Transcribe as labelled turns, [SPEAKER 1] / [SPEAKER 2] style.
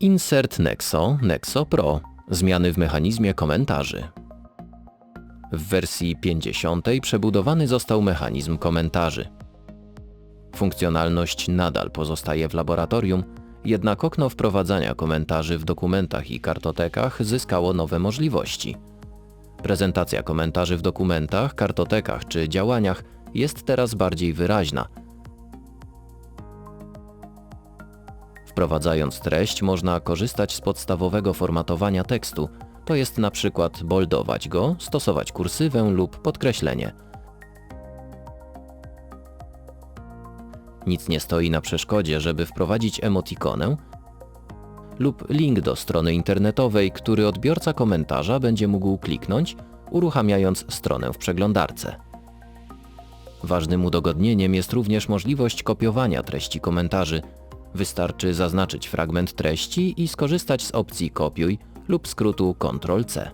[SPEAKER 1] Insert Nexo, Nexo Pro. Zmiany w mechanizmie komentarzy. W wersji 50 przebudowany został mechanizm komentarzy. Funkcjonalność nadal pozostaje w laboratorium, jednak okno wprowadzania komentarzy w dokumentach i kartotekach zyskało nowe możliwości. Prezentacja komentarzy w dokumentach, kartotekach czy działaniach jest teraz bardziej wyraźna. Wprowadzając treść można korzystać z podstawowego formatowania tekstu, to jest na przykład boldować go, stosować kursywę lub podkreślenie. Nic nie stoi na przeszkodzie, żeby wprowadzić emotikonę lub link do strony internetowej, który odbiorca komentarza będzie mógł kliknąć, uruchamiając stronę w przeglądarce. Ważnym udogodnieniem jest również możliwość kopiowania treści komentarzy. Wystarczy zaznaczyć fragment treści i skorzystać z opcji kopiuj lub skrótu Ctrl-C.